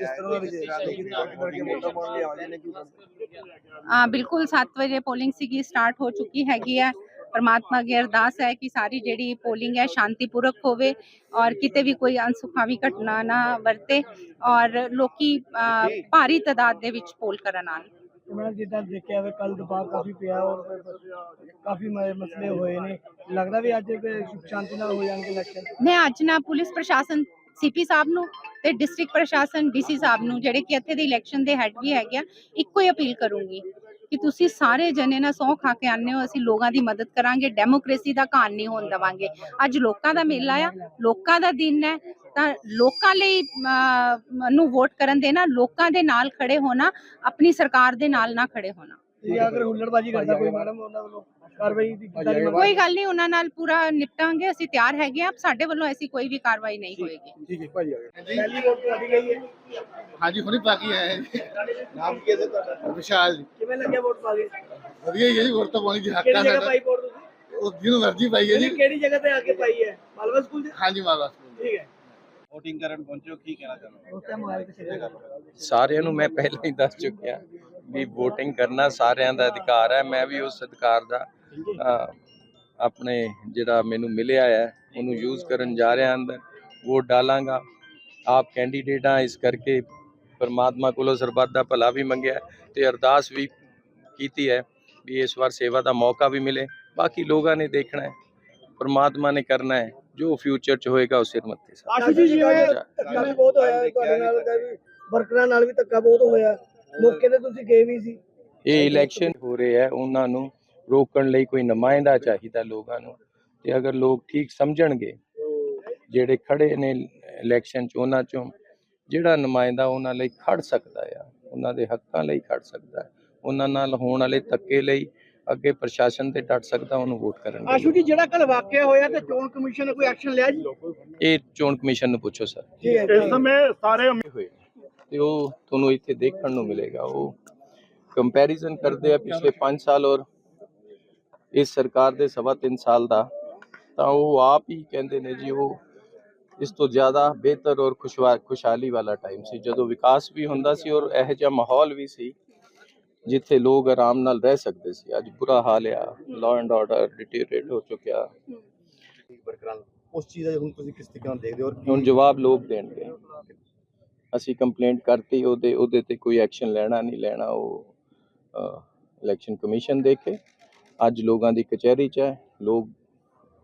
ਕਿਸ ਤਰ੍ਹਾਂ ਦਾ ਵੋਟਾਂ ਆ ਨੇ ਆ ਬਿਲਕੁਲ 7 ਵਜੇ ਪੋਲਿੰਗ ਸੀਗੀ ਸਟਾਰਟ ਹੋ ਚੁੱਕੀ ਹੈਗੀ ਹੈ। ਪਰਮਾਤਮਾ ਅੱਗੇ ਅਰਦਾਸ ਹੈ ਕਿ ਸਾਰੀ ਜਿਹੜੀ ਪੋਲਿੰਗ ਹੈ ਸ਼ਾਂਤੀਪੂਰਕ ਹੋਵੇ ਔਰ ਕਿਤੇ ਵੀ ਕੋਈ ਅਨਸੁਖਾਵੀ ਘਟਨਾ ਨਾ ਵਰਤੇ ਔਰ ਲੋਕੀ ਅ, ਭਾਰੀ ਤਾਦਾਦ ਦੇ ਵਿੱਚ ਪੋਲ ਕਰਨ ਆਉਣ। ਮੈਂ ਜਿੱਦਾਂ ਦੇਖਿਆ ਵੇ ਕੱਲ ਦਬਾਅ ਕਾਫੀ ਪਿਆ ਔਰ ਕਾਫੀ ਮ- ਮਸਲੇ ਹੋਏ ਨੇ। ਲੱਗਦਾ ਵੀ ਅੱਜ ਸੁਖ ਸ਼ਾਂਤੀ ਨਾਲ ਹੋ ਜਾਣਗੇ ਇਲੈਕਸ਼ਨ ਮੈਂ ਅੱਜ ਨਾ ਪੁਲਿਸ ਪ੍ਰਸ਼ਾਸਨ ਸੀਪੀ ਸਾਹਿਬ ਨੂੰ ਤੇ ਡਿਸਟ੍ਰਿਕਟ ਪ੍ਰਸ਼ਾਸਨ ਡੀਸੀ ਸਾਹਿਬ ਨੂੰ, ਜਿਹੜੇ ਕਿ ਇੱਥੇ ਦੇ ਇਲੈਕਸ਼ਨ ਦੇ ਹੈੱਡ ਵੀ ਹੈਗੇ ਆ, ਇੱਕੋ ਹੀ ਅਪੀਲ ਕਰੂੰਗੀ ਕਿ ਤੁਸੀਂ ਸਾਰੇ ਜਣੇ ਨਾ ਸਹੁੰ ਖਾ ਕੇ ਆਨੇ ਹੋ, ਅਸੀਂ ਲੋਕਾਂ ਦੀ ਮਦਦ ਕਰਾਂਗੇ ਡੈਮੋਕ੍ਰੇਸੀ ਦਾ ਘਾਣ ਨਹੀਂ ਹੋਣ ਦੇਵਾਂਗੇ। ਅੱਜ ਲੋਕਾਂ ਦਾ ਮੇਲਾ ਆ, ਲੋਕਾਂ ਦਾ ਦਿਨ ਹੈ, ਤਾਂ ਲੋਕਾਂ ਲਈ ਨੂੰ ਵੋਟ ਕਰਨ ਦੇਣਾ ਲੋਕਾਂ ਦੇ ਨਾਲ ਖੜੇ ਹੋਣਾ, ਆਪਣੀ ਸਰਕਾਰ ਦੇ ਨਾਲ ਨਾ ਖੜੇ ਹੋਣਾ। ਜੇ ਅਗਰ ਹੁੱਲੜਬਾਜੀ ਕਰਦਾ ਕੋਈ ਮੈਡਮ ਉਹਨਾਂ ਵੱਲੋਂ ਕਾਰਵਾਈ ਦੀ ਕੀਤਾ ਜਾਵੇ ਕੋਈ ਗੱਲ ਨਹੀਂ ਉਹਨਾਂ ਨਾਲ ਪੂਰਾ ਨਿਪਟਾਂਗੇ ਅਸੀਂ ਤਿਆਰ ਹੈਗੇ ਆ ਸਾਡੇ ਵੱਲੋਂ ਐਸੀ ਕੋਈ ਵੀ ਕਾਰਵਾਈ ਨਹੀਂ ਹੋਏਗੀ। ਠੀਕ ਹੈ ਭਾਜੀ ਆ ਗਏ ਪਹਿਲੀ ਵੋਟ ਤੁਹਾਡੀ ਗਈ ਹੈ ਹਾਂਜੀ ਹੁਣੇ ਪਾ ਕੇ ਆਏ ਨਾਮ ਕੀ ਹੈ ਸਰ ਤੁਹਾਡਾ? ਵਿਸ਼ਾਲ ਜੀ। ਕਿਵੇਂ ਲੱਗਿਆ ਵੋਟ ਪਾ ਕੇ? ਵਧੀਆ ਹੀ ਹੈ ਜੀ ਵੋਟ ਤਾਂ ਪਾਉਣੀ ਜੀ ਹੱਕ ਕਿਹੜੀ ਆ ਜਗ੍ਹਾ ਸਾਡਾ। ਪਾਈ ਵੋਟ ਤੁਸੀਂ? ਉਹ ਜਿਹਨੂੰ ਮਰਜ਼ੀ ਪਾਈ ਹੈ ਜੀ। ਕਿਹੜੀ ਜਗ੍ਹਾ ਤੇ ਆ ਕੇ ਪਾਈ ਹੈ? ਮਾਲਵਾ ਸਕੂਲ ਦੇ ਹਾਂਜੀ ਮਾਲਾ ਸਕੂਲ। ਠੀਕ ਹੈ। VOTING ਕਰਨ ਪਹੁੰਚੋ ਕੀ ਕਹਿਣਾ ਚਾਹੁੰਦੇ ਸਾਰਿਆਂ ਨੂੰ ਮੈਂ ਪਹਿਲਾਂ ਹੀ ਦੱਸ ਚੁੱਕਿਆ। ਵੀ VOTING ਕਰਨਾ ਸਾਰਿਆਂ ਦਾ ਅਧਿਕਾਰ ਹੈ ਮੈਂ ਵੀ ਉਸ ਅਧਿਕਾਰ ਦਾ ਆਪਣੇ ਜਿਹੜਾ ਮੈਨੂੰ ਮਿਲਿਆ ਹੈ ਉਹਨੂੰ ਯੂਜ਼ ਕਰਨ ਜਾ ਰਿਹਾ ਅੰਦਰ ਵੋਟ ਡਾਲਾਂਗਾ। ਆਪ ਕੈਂਡੀਡੇਟ ਆ ਇਸ ਕਰਕੇ ਪਰਮਾਤਮਾ ਕੋਲੋਂ ਸਰਬੱਤ ਦਾ ਭਲਾ ਵੀ ਮੰਗਿਆ ਤੇ ਅਰਦਾਸ ਵੀ ਕੀਤੀ ਹੈ ਵੀ ਇਸ ਵਾਰ ਸੇਵਾ ਦਾ ਮੌਕਾ ਵੀ ਮਿਲੇ। ਬਾਕੀ ਲੋਕਾਂ ਨੇ ਦੇਖਣਾ ਹੈ ਪਰਮਾਤਮਾ ਨੇ ਕਰਨਾ ਹੈ ਜੋ ਫਿਊਚਰ ਚ ਹੋਏਗਾ ਉਹ ਸਿਰ ਮੱਥੇ ਸਾਹਿਬ ਆਸ਼ੂ ਜੀ ਜਿਵੇਂ ਧੱਕਾ ਵੀ ਬਹੁਤ ਹੋਇਆ ਤੁਹਾਡੇ ਨਾਲ ਵਰਕਰਾਂ ਨਾਲ ਵੀ ਧੱਕਾ ਬਹੁਤ ਹੋਇਆ ਮੌਕੇ ਤੇ ਤੁਸੀਂ ਗਏ ਵੀ ਸੀ? ਇਹ ਇਲੈਕਸ਼ਨ ਹੋ ਰਹੇ ਹੈ ਉਹਨਾਂ ਨੂੰ ਰੋਕਣ ਲਈ ਕੋਈ ਨੁਮਾਇੰਦਾ ਚਾਹੀਦਾ ਲੋਕਾਂ ਨੂੰ। ਤੇ ਅਗਰ ਲੋਕ ਠੀਕ ਸਮਝਣਗੇ ਜਿਹੜੇ ਖੜੇ ਨੇ ਇਲੈਕਸ਼ਨ ਚ ਉਹਨਾਂ ਚੋਂ ਜਿਹੜਾ ਨੁਮਾਇੰਦਾ ਉਹਨਾਂ ਲਈ ਖੜ ਸਕਦਾ ਆ ਉਹਨਾਂ ਦੇ ਹੱਕਾਂ ਲਈ ਖੜ ਸਕਦਾ ਹੈ ਉਹਨਾਂ ਨਾਲ ਹੋਣ ਵਾਲੇ ਧੱਕੇ ਲਈ ਅੱਗੇ ਪ੍ਰਸ਼ਾਸਨ ਤੇ ਡਟ ਸਕਦਾ ਉਹਨੂੰ ਵੋਟ ਕਰਨ ਆਸ਼ੂ ਜੀ ਜਿਹੜਾ ਕੱਲ ਵਾਕਿਆ ਹੋਇਆ ਤੇ ਚੋਣ ਕਮਿਸ਼ਨ ਨੇ ਕੋਈ ਐਕਸ਼ਨ ਲਿਆ ਜੀ? ਇਹ ਚੋਣ ਕਮਿਸ਼ਨ ਨੂੰ ਪੁੱਛੋ ਸਰ। ਇਸ ਸਮੇਂ ਹੋਏ ਤੇ ਉਹ ਤੁਹਾਨੂੰ ਇੱਥੇ ਦੇਖਣ ਨੂੰ ਮਿਲੇਗਾ। ਉਹ ਕੰਪੈਰੀਜ਼ਨ ਕਰਦੇ ਆ ਪਿਛਲੇ 5 ਸਾਲ ਔਰ ਇਸ ਸਰਕਾਰ ਦੇ ਸਵਾ 3 ਸਾਲ ਦਾ। ਤਾਂ ਉਹ ਆਪ ਹੀ ਕਹਿੰਦੇ ਨੇ ਜੀ ਉਹ ਇਸ ਤੋਂ ਜ਼ਿਆਦਾ ਬਿਹਤਰ ਔਰ ਖੁਸ਼ਵਾ ਖੁਸ਼ਹਾਲੀ ਵਾਲਾ ਟਾਈਮ ਸੀ। ਜਦੋਂ ਵਿਕਾਸ ਵੀ ਹੁੰਦਾ ਸੀ ਔਰ ਇਹੋ ਜਿਹਾ ਮਾਹੌਲ ਵੀ ਸੀ ਜਿੱਥੇ ਲੋਕ ਆਰਾਮ ਨਾਲ ਰਹਿ ਸਕਦੇ ਸੀ। ਅੱਜ ਬੁਰਾ ਹਾਲ ਆ। ਲਾਅ ਐਂਡ ਆਰਡਰ ਡਿਟੀਰੀਏਟ ਹੋ ਚੁੱਕਿਆ। ਉਸ ਚੀਜ਼ ਦਾ ਹੁਣ ਤੁਸੀਂ ਕਿਸ ਤਰੀਕੇ ਨਾਲ ਦੇਖਦੇ ਹੋ ਔਰ ਹੁਣ ਜਵਾਬ ਲੋਕ ਦੇਣਗੇ। ਅਸੀਂ ਕੰਪਲੇਂਟ ਕਰਤੀ ਉਹਦੇ ਉਹਦੇ ਤੇ ਕੋਈ ਐਕਸ਼ਨ ਲੈਣਾ ਨਹੀਂ ਲੈਣਾ ਉਹ ਇਲੈਕਸ਼ਨ ਕਮਿਸ਼ਨ ਦੇਖੇ। ਅੱਜ ਲੋਕਾਂ ਦੀ ਕਚਹਿਰੀ 'ਚ ਹੈ ਲੋਕ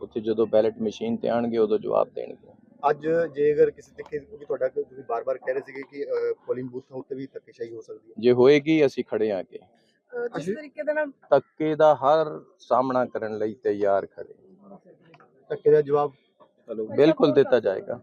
ਉੱਥੇ ਜਦੋਂ ਬੈਲਟ ਮਸ਼ੀਨ ਤੇ ਆਣਗੇ ਉਦੋਂ ਜਵਾਬ ਦੇਣਗੇ। ਅੱਜ ਜੇ ਅਗਰ ਕਿਸੇ ਤਰੀਕੇ ਕਿਉਂਕਿ ਤੁਹਾਡਾ ਤੁਸੀਂ ਬਾਰ-ਬਾਰ ਕਹਿ ਰਹੇ ਸੀਗੇ ਕਿ ਪੋਲਿੰਗ ਬੂਥਾਂ ਉੱਤੇ ਵੀ ਧੱਕੇਸ਼ਾਹੀ ਹੋ ਸਕਦੀ ਹੈ। ਜੇ ਹੋਏਗੀ ਅਸੀਂ ਖੜੇ ਆ ਕੇ ਜਿਸ ਤਰੀਕੇ ਦੇ ਨਾਲ ਧੱਕੇ ਦਾ ਹਰ ਸਾਹਮਣਾ ਕਰਨ ਲਈ ਤਿਆਰ ਖੜੇ। ਧੱਕੇ ਦਾ ਜਵਾਬ ਬਿਲਕੁਲ ਦਿੱਤਾ ਜਾਏਗਾ।